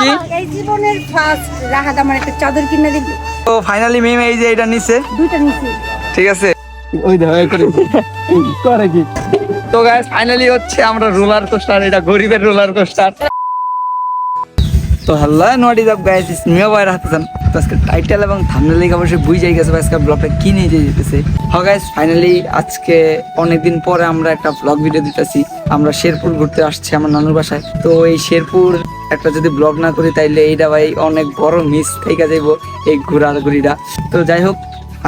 কি? এই জীবনের ফার্স্ট রাহাত আমার একটা চাদর কিনে দিবি। তো ফাইনালি মিম এই যে এটা নিচ্ছে দুইটা নিছি। ঠিক আছে। ওই দেখো এই করে করে কি? তো গাইস ফাইনালি হচ্ছে আমরা রোলার কোস্টার এটা গরিবের রোলার কোস্টার তো হ্যালো নোয়াটি জব গাইস ইস মিয়া বাইরে হাতে যান তো আজকে টাইটেল এবং থাম্বনেল লিখে অবশ্যই বুঝ গেছে আজকে ব্লগটা কি নিয়ে যেতে যেতেছে গাইস ফাইনালি আজকে অনেকদিন পরে আমরা একটা ব্লগ ভিডিও দিতেছি। আমরা শেরপুর ঘুরতে আসছি আমার নানুর বাসায়। তো এই শেরপুর একটা যদি ব্লগ না করি, তাইলে এইটা ভাই অনেক বড় মিস থেকে যাইব এই ঘোরার ঘুরিটা তো যাই হোক,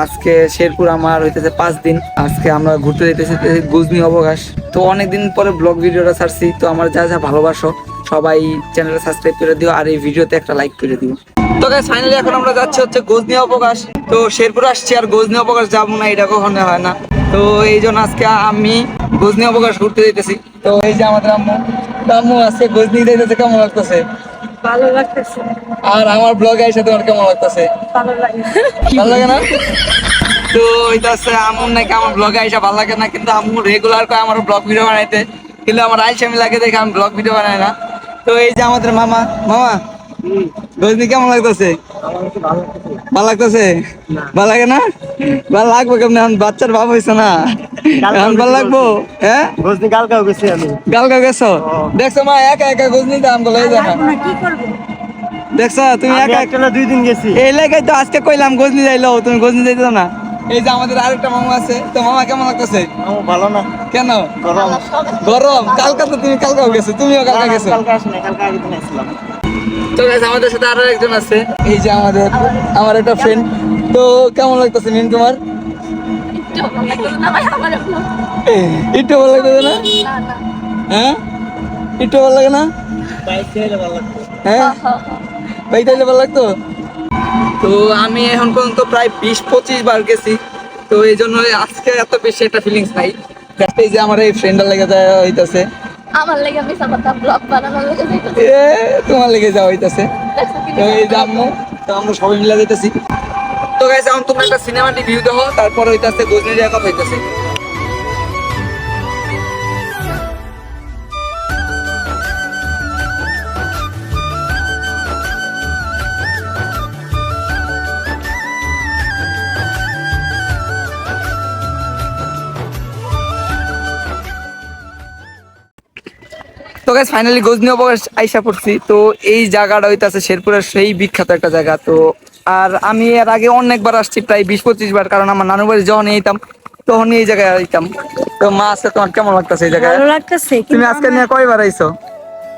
আজকে শেরপুর আমার হইতেছে পাঁচ দিন। আজকে আমরা ঘুরতে যেতেছি গুজনি অবকাশ। তো অনেকদিন পরে ব্লগ ভিডিওটা ছাড়ছি, তো আমার যা যা ভালোবাসো সবাই চ্যানেলটা সাবস্ক্রাইব করে দিও আর এই ভিডিওতে একটা লাইক করে দিও। তো গাইস ফাইনালি এখন আমরা যাচ্ছি হচ্ছে গজনি অবকাশ। তো শেরপুর আসছি আর গজনি অবকাশ যাব না এটা কখনো হয় না। তো এই জন্য আজকে আমি গজনি অবকাশ ঘুরতে যেতেছি তো এই যে আমাদের আম্মু তো আম্মু আজকে গজনি যেতেছে কেমন লাগতেছে? ভালো লাগতেছে। আর আমার ব্লগে এসে তোমার কেমন লাগতেছে? ভালো লাগে। ভালো লাগে না? তো এটা হচ্ছে আমুর নাকি আমার ব্লগে আইসা ভালো লাগে না কিন্তু আম্মু রেগুলার করে আমার ব্লগ ভিডিও বানাইতে। কিন্তু আমার আইসা আমি লাগে দেখে আমি ব্লগ ভিডিও বানাই না। তো এই যে আমাদের মামা মামা? গজনি কেমন লাগতেছে? ভালো লাগতেছে? ভালো লাগে না? ভালো লাগবে কেমন? এখন বাচ্চার ভাব হয়েছে না। এখন ভালো লাগবো? হ্যাঁ? গজনি কালকাও গেছি আমি। গালগা গেছো? দেখছ মা একা একা গজনি দাম না কি করব? দেখছ তুমি একা একটা না দুই দিন গেছি। এই লেগে তো আজকে কইলাম গজনি যাইলো তুমি গজনি যাইতে না। এই যে আমাদের আরেকটা মামা আছে তো মামা কেমন লাগতেছে? ভালো না। কেন? গরম। গরম। কালকা তো তুমি কালকাও গেছো তুমিও কালকা গেছো। কালকে আসি না কালকে আসলাম তো আমাদের সাথে আরও একজন আছে। এই যে আমাদের, আমার একটা ফ্রেন্ড তো কেমন লাগতেছে মিন তোমার? একটু ভালো না? হ্যাঁ? একটু ভালো লাগে না? বাইক হ্যাঁ? তাইলে ভালো লাগতো? তো আমি এখন পর্যন্ত প্রায় বিশ পঁচিশ বার গেছি। তো এই জন্য আজকে এত বেশি একটা ফিলিংস নাই। এই যে আমার এই ফ্রেন্ডের লেগে যায় হইতাছে আমার লেগে কথা ব্লগ বানানোর লেগে যাইতেছে। এ তোমার লেগে যাওয়া হইতাছে। তো এই যে আম্মু তো আমরা সবাই মিলে যাইতেছি। তো গাইস এখন তোমরা একটা সিনেমাটি ভিউ দেখো তারপর হইতাছে গজনি রেখা হইতাছে তো গাইস ফাইনালি গজনি অবকাশ আইসা পড়ছি। তো এই জায়গাটা হইতাছে শেরপুরের সেই বিখ্যাত একটা জায়গা। তো আর আমি এর আগে অনেকবার আসছি প্রায় বিশ পঁচিশ বার কারণ আমার নানু বাড়ি যখন এইতাম তখন এই জায়গায় আইতাম। তো মা আছে তোমার কেমন লাগতেছে এই জায়গায়? তুমি আজকে নিয়ে কয়বার আইছো?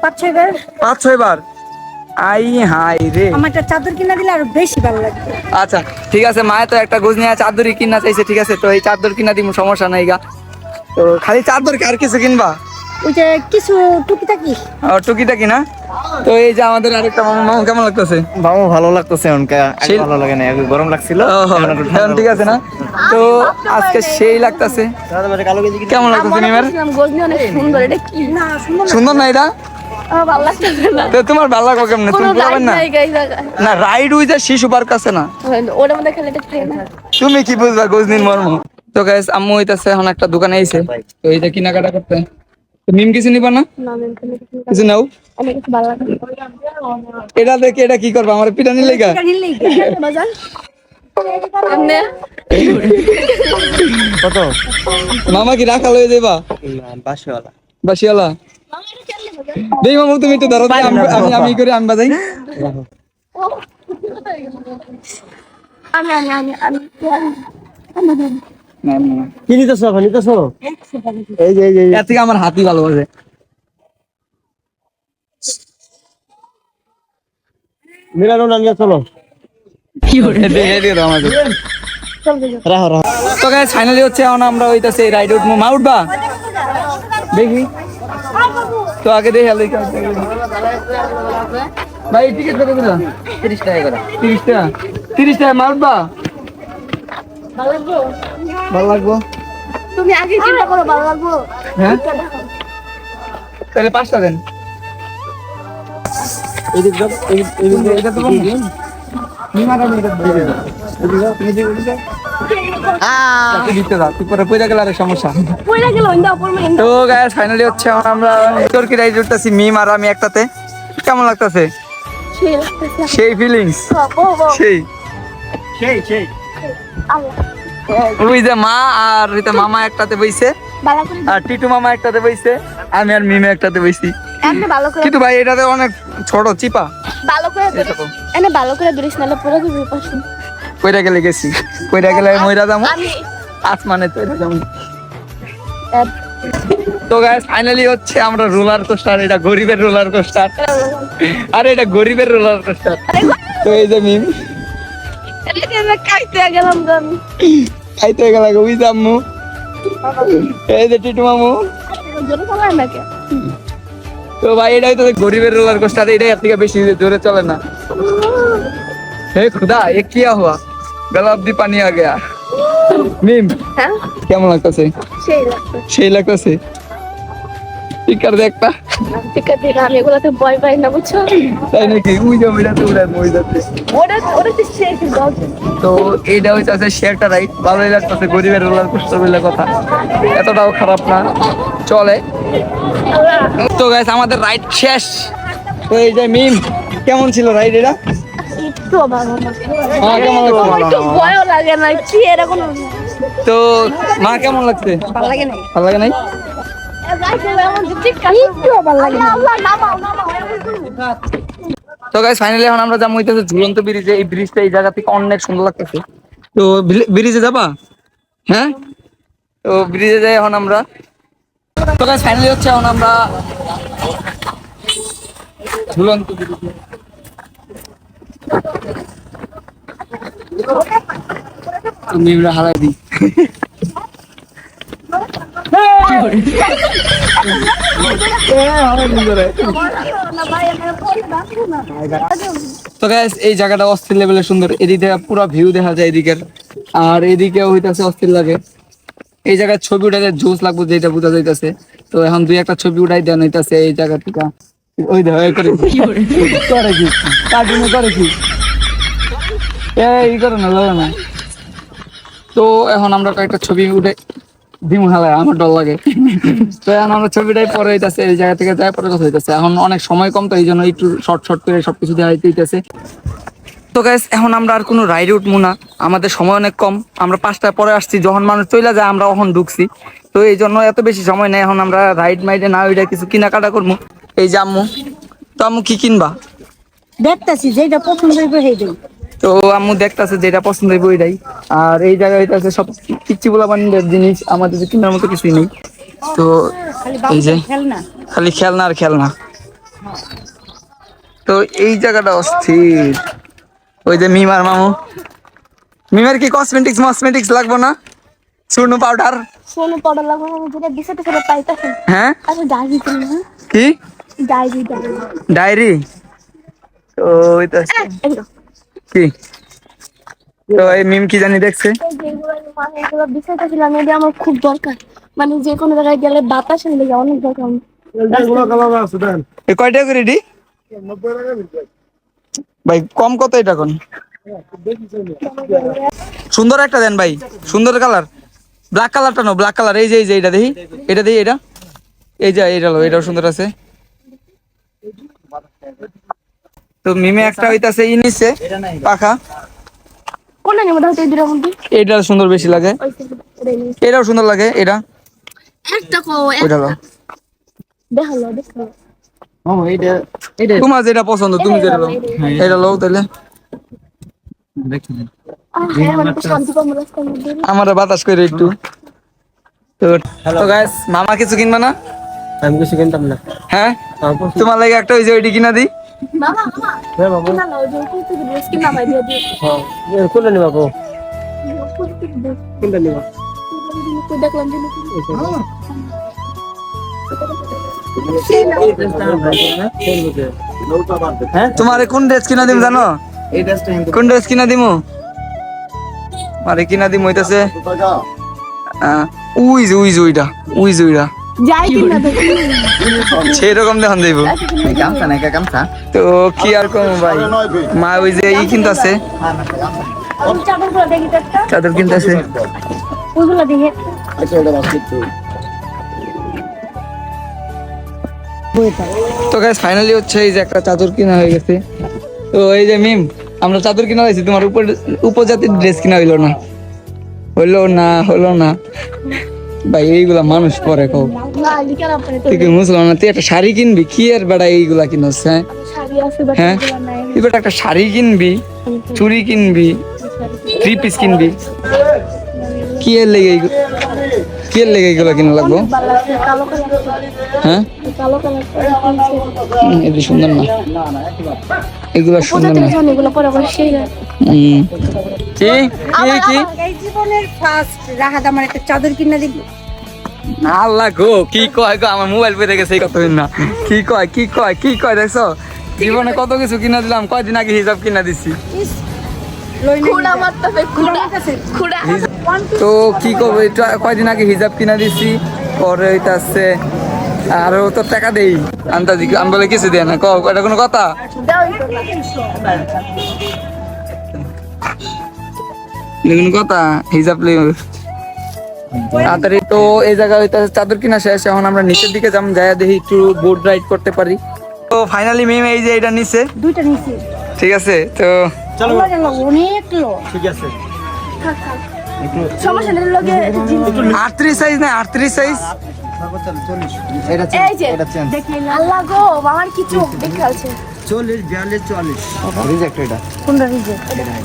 পাঁচ ছয় বার। পাঁচ ছয় বার? আই হাই রে। আমার একটা চাদর কিনে দিলে আরও বেশি ভালো লাগবে আচ্ছা ঠিক আছে মায়ে তো একটা গজনি চাদরই কিনা চাইছে ঠিক আছে? তো এই চাদর কিনা দিব সমস্যা নাই গা। তো খালি চাদর কি আর কিছু কিনবা? ওই যে কিছু টুকিটাকি। আর টুকিটা কিনা তো এই যে আমাদের আরেকটা মামা মামা কেমন লাগতেছে? ভালো লাগতেছে সেই- ভালো লাগে না আগে গরম লাগছিল এখন ঠিক আছে না? তো আজকে সেই লাগতেছে। কেমন লাগতেছে নিমার? সুন্দর এটা কি? না সুন্দর না। না এটা? না। তো তোমার ভালো লাগবে কেমনে? তুমি না। না রাইড উইজ শিশু পার্ক আছে না? ওটার মধ্যে খেলে ট্রেন তুমি কি বুঝবা গজনির মর্ম? তো গাইস আম্মু হইতাছে এখন একটা দোকানে আইছে। তো এই যে কেনাকাটা করতে। মিম কিছু নিবা না? না কিছু নাও। এটা দেখে এটা কি করবা? আমার কি? বাজার এমনে কত? মামা কি রাখা লয়ে যাবা বাসওয়ালা বাসিওয়ালা দেই মামু তুমি একটু ধরো আমি আমি আমি করে আমি বাজাই। আমি আমি আমি আমি কি নিতেছো এখন নিতেছো? এই যে এই যে এর থেকে আমার হাতি ভালো বাজে মিলানো না নিয়ে চলো। তো গাইস ফাইনালি হচ্ছে এখন আমরা হইতাছে রাইড উঠবো মা উঠবা দেখি। তো আগে দেখে ভাই টিকিট কত দিলা তিরিশ টাকা করে। তিরিশ টাকা? তিরিশ টাকা। মা উঠবা ভালো লাগবো? তুমি আগে চিন্তা করো ভালো লাগবো? হ্যাঁ? তাহলে পাঁচটা দেন। এদিক দাও এদিক এদিক এটা তো নিয়ে দাও। এদিকে দাও, কেমন লাগতেছে? সেই ফিলিংস সেই সেই। ওই যে মা আর ওই মামা একটাতে বইছে। আর টিটু মামা একটাতে বইছে আমি আর মিমে একটাতে বইছি। কিন্তু ভাই এটাতে অনেক ছোট চিপা। ভালো করে এনে ভালো করে ধরিস নাহলে পুরো দিবি পাশে। কইরা গেলে গেছি। কইরা গেলে মইরা যাব আমি আসমানে তৈরি যাব তো গাইস ফাইনালি হচ্ছে আমরা রোলার কোস্টার এটা গরিবের রোলার কোস্টার আর এটা গরিবের রোলার কোস্টার তো এই যে মিম। খাইতে গেলাম আমি খাইতে গেল ওই জাম্মু এই যে টিটু মামু। জোরে চালায় নাকি তো ভাই এটাই তো গরিবের রোলার কোস্টার এটাই এর থেকে বেশি জোরে চলে না। হে খুদা এ কিয়া হুয়া গলা অব্দি পানি আ গয়া মিম হ্যাঁ? কেমন লাগতেছে? সেই লাগতো সেই লাগতেছে? স্পিকার দে একটা। ঠিক আছে আমি এগুলোতে ভয় পাই না বুঝছ? তাই নাকি? উই যা উই যাতে উড়ায় মই যাতে ওটা ওটা তো সেই দরজা তো এইটা হইতাছে শেয়ারটা রাইট। ভালোই লাগতেছে গরিবের রোলার কোস্টার বলে কথা। এতটাও খারাপ না। চলে। তো গাইস আমাদের রাইড শেষ। তো এই যে মিম কেমন ছিল রাইড এটা? হ্যাঁ লাগছে? কি তো মা কেমন লাগছে? ভালো লাগে না ভালো লাগে নাই? তো গাইস ফাইনালি এখন আমরা যাব হইতেছে ঝুলন্ত ব্রিজে। এই ব্রিজটা এই জায়গা থেকে অনেক সুন্দর লাগতেছে। তো ব্রিজে যাবা? হ্যাঁ? তো ব্রিজে যাই এখন আমরা। তো গাইস ফাইনালি হচ্ছে এখন আমরা ঝুলন্ত ব্রিজে। আমরা হারাই দিই। তো গাইস এই জায়গাটা অস্থির লেভেলের সুন্দর। এদিকে পুরো ভিউ দেখা যায় এদিকের। আর এদিকে হইতাছে অস্থির লাগে। এই জায়গায় ছবি উঠাইতে জোস লাগবে যেটা বোঝা যাইতাছে। তো এখন দুই একটা ছবি উঠাই দেন হইতাছে এই জায়গা থেকে। ওই দেখো করে কি? করে? করে কি? কার্টুনে করে কি? এই করে না লাগে না। তো এখন আমরা কয়েকটা ছবি উঠে দিমু হালায় আমার ডর লাগে। তো এখন আমরা ছবিটাই পরে হইতাছে, এই জায়গা থেকে যাই পরে কথা হইতাছে। এখন অনেক সময় কম, তো এই জন্য একটু শর্ট শর্ট করে সবকিছু দেওয়া হইতেছে। তো গাইস এখন আমরা আর কোনো রাইডে উঠবো না। আমাদের সময় অনেক কম। আমরা পাঁচটায় পরে আসছি, যখন মানুষ চলে যায়, আমরা এখন ঢুকছি। তো এই জন্য এত বেশি সময় নেই, এখন আমরা রাইড মাইডে না ওইটা কিছু কেনাকাটা করব এই যে আম্মু, তো আম্মু কি কিনবা? দেখতেছি যেটা পছন্দ হইবে সেইটাই। তো আম্মু দেখতাছে যেটা পছন্দ হইব ওইটাই আর এই জায়গায় হইতাছে সব পিচ্ছি বলা বানিয়ে জিনিস আমাদের যে কেনার মতো কিছুই নেই। তো এই যে খেল না খালি খেলনা আর খেলনা। তো এই জায়গাটা অস্থির। ওই যে মিমার মামু। মিমার কি কসমেটিক্স মসমেটিক্স লাগবো না? চূর্ণ পাউডার সোনু পড়া লাগবে আমি যেটা দিছে তো সেটা পাইতাছি। হ্যাঁ? আচ্ছা ডায়েরি না? কি? ডায়েরি? তো এগুলো কি? তো এই মিম কি জানি দেখছে? মানে এগুলো বিষয়টাছিলাম এটা আমার খুব দরকার মানে যে কোনো জায়গায় গেলে বাতাস লেগে অনেক দরকার এগুলো কালার আছে দেন এ কয়টা করে রেডি ভাই, কম কত এটা কোন সুন্দর একটা দেন ভাই, সুন্দর কালার ব্ল্যাক কালারটা নো ব্ল্যাক কালার এই যে এই যে, এটা দেখি। এটা দেখি, এটা? এই যে, এটা লো, এটাও সুন্দর আছে। তো মিমে একটা হইতাছে ই নিচ্ছে পাখা। কোনটা মধ্যে এটা সুন্দর বেশি লাগে। এটাও সুন্দর লাগে এটা। একটা কো ওইটা দেখাল দেখাল। তোমার যেটা পছন্দ তুমি যেটা এটা লো তাহলে হ্যাঁ, আমার বাতাস করে একটু। তো তো গাইস মামা কিছু কিনবা না? আমি কিছু কিনতাম না। হ্যাঁ? তোমার লাগে একটা ওই যে ওইটি কিনা দিই মামা মামা। হ্যাঁ বাবু না না ড্রেস কিনা ভাই দিয়ে দিয়ে হ্যাঁ কোনটা নিবা বাবু কোনটা নিবা? তুই দেখলাম যে। হ্যাঁ। তোমার কোন ড্রেস কিনা দিম জানো? কোন ড্রেস কিনা দিমু? আরে কিনা দিম হইতাছে আহ, উই যে উই যে উইটা। উই যে উইটা। যাই কিনা সেরকম দেখান দেব। তো কি আর কম ভাই? মা ওই যে ই কিনতাছে। আমি চাদরগুলো দেখি তো একটা চাদর তো গাইস ফাইনালি হচ্ছে এই যে একটা চাদর কিনা হয়ে গেছে। তো এই যে মিম আমরা চাদর কিনা হয়েছি তোমার উপর উপজাতির ড্রেস কিনা হইল না। হইল না হলো না। ভাই এইগুলা মানুষ পরে কও। তুই মুসলমান না? তুই একটা শাড়ি কিনবি? কি আর বেড়া এইগুলা কিনস হ্যাঁ? হ্যাঁ? তুই বেটা একটা শাড়ি কিনবি চুড়ি কিনবি থ্রি পিস কিনবি। কি এর লেগে কি এর লেগে এগুলো কিনা লাগবো হ্যাঁ? এগুলো সুন্দর না। এগুলো সুন্দর না। কি? কি কি? জীবনের ফার্স্ট রাহাত আমার একটা চাদর কিনে দিল। আল্লাহ গো কি কয় গো? আমার মোবাইল পেতে গেছে কথা না। কি কয় কি কয় কি কয় দেখছ? জীবনে কত কিছু কিনা দিলাম কয়দিন আগে হিসাব কিনা দিছি। হিজাব। তো কি করব কয়দিন আগে হিসাব কিনা দিছি পরে এটা আছে আরও তো টাকা দেই। আন্দাজি আমি বলে কিছু দেয় না এটা কোনো কথা? দাও কথা হিসাব লই তাড়াতাড়ি তো এই জায়গায় হইতে চাদর কিনা শেষ এখন আমরা নিচের দিকে যাম যাই দেখি একটু বোট রাইড করতে পারি তো ফাইনালি মিম এই যে এটা নিচে দুইটা নিছি ঠিক আছে তো চলো অনেক ঠিক আছে সমস্যা নেই লগে জিনিস আটত্রিশ সাইজ না আটত্রিশ সাইজ এটা এই যে দেখি আল্লাহ গো আমার কি চোখ দেখাচ্ছে চল্লিশ বিয়াল্লিশ চুয়াল্লিশ। রিজেক্ট এটা। কোনটা রিজেক্ট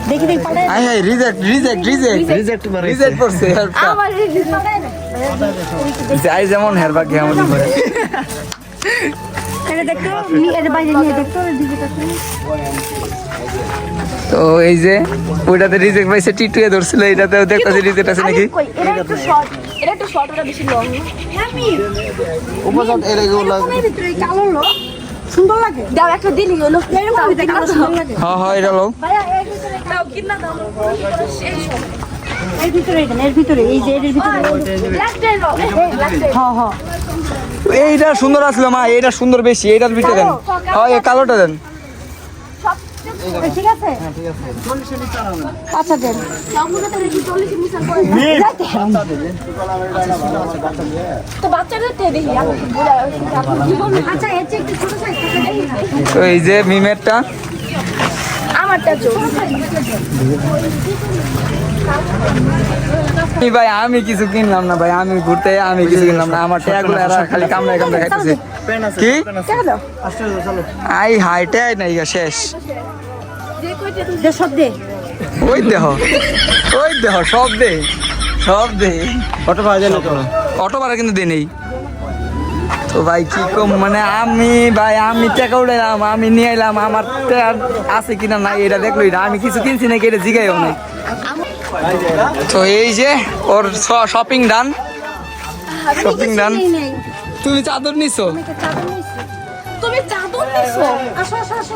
দেখি দেখি পাঠাই আই high reject reject reject reject reject করছে হেল্পটা আমার যাই যেমন হের ভাগ্য এমন করে এটা দেখতো নি- এটা বাইরে নিয়ে দেখতো রিজেক্ট তো এই যে ওইটাতে রিজেক্ট পাইছে টিটুয়ে ধরছিল এটাতেও দেখতেছি রিজেক্ট আছে নাকি? এটা একটু শর্ট এটা একটু শর্ট ওটা বেশি লং উপজাত এর এই কালো লোক। সুন্দর লাগে? দাও একটা দিন হলো এরকম ভিতরে কালো সুন্দর লাগে? হ্যাঁ হ্যাঁ এটা লও ভাইয়া এর ভিতরে দাও কিনা দাও। এর ভিতরে এর ভিতরে এই যে এর ভিতরে। লাস্টে লো হ্যাঁ হ্যাঁ এইটা সুন্দর আসলো মা এইটা সুন্দর বেশি এইটার ভিতরে দেন। হ্যাঁ এই কালোটা দেন। ঠিক আছে? আচ্ছা দেন। তো বলে আচ্ছা তো এই যে মিমেরটা। আমারটা ভাই আমি কিছু কিনলাম না ভাই আমি ঘুরতে আমি কিছু কিনলাম না আমার ট্যাগুলো এরা খালি কামড়ায় কামড়ায় খাইতেছে। কি আই হাই ট্যাগ নাই শেষ। দে সব দে। ওই দেহ ওই দেহ সব দে সব দে। অটো পাওয়া যায় না অটো ভাড়া কিন্তু দেই নেই তো ভাই কি কম? মানে আমি ভাই আমি টাকা উঠাইলাম আমি নিয়ে এলাম আমার আছে কিনা নাই এটা দেখল এটা। আমি কিছু কিনছি নাকি এটা জিগাইও নাই। তো এই যে ওর শপিং ডান শপিং ডান তুমি চাদর নিছো। তুমি চাদর নিছো আসো আসো আসো।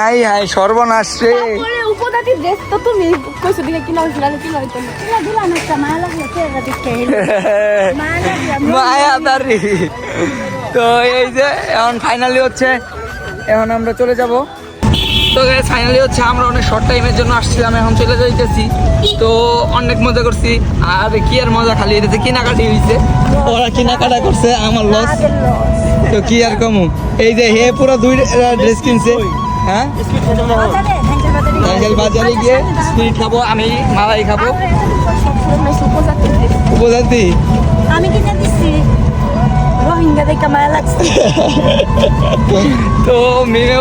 আই হাই সর্বনাশ রে। পরে উপজাতি ড্রেস তো তুমি কইছো দিকে কিনা হইছিল না হইতো না একটা মায়া লাগল কে এটা মায়া দারি তো এই যে এখন ফাইনালি হচ্ছে। এখন আমরা চলে যাব। তো ফাইনালি হচ্ছে। আমরা অনেক শর্ট টাইমের জন্য আসছিলাম এখন চলে যাইতেছি। তো অনেক মজা করছি। আর কি আর মজা খালি এটাতে কেনাকাটি হয়েছে ওরা কেনাকাটা করছে আমার লস তো কি আর কমু? এই যে হে পুরো দুই ড্রেস কিনছে। হ্যাঁ? বাজারে গিয়ে খাব আমি মালাই খাব। উপজাতি? আমি তো মেয়ে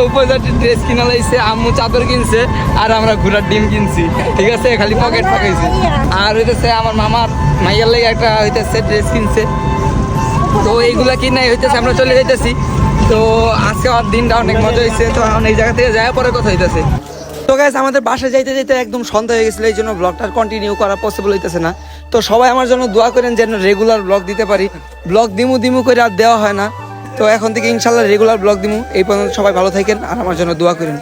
ড্রেস কিনা লাইছে আম্মু চাদর কিনছে আর আমরা ঘোড়ার ডিম কিনছি। ঠিক আছে? খালি পকেট পাকাইছি। আর হইতেছে আমার মামার মাইয়ার লেগে একটা হইতেছে ড্রেস কিনছে। তো এইগুলা কিনাই হইতেছে, আমরা চলে যাইতেছি। তো আজকে আমার দিনটা অনেক মজা হয়েছে তো এখন এই জায়গা থেকে যাওয়ার পরে কথা হইতেছে। তো গাইস আমাদের বাসায় যাইতে যাইতে একদম সন্ধ্যা হয়ে গেছিল এই জন্য ব্লগটা কন্টিনিউ করা পসিবল হইতেছে না। তো সবাই আমার জন্য দোয়া করেন যেন রেগুলার ব্লগ দিতে পারি। ব্লগ দিমু দিমু করে আর দেওয়া হয় না। তো এখন থেকে ইনশাল্লাহ রেগুলার ব্লগ দিমু। এই পর্যন্ত সবাই ভালো থাকেন আর আমার জন্য দোয়া করেন।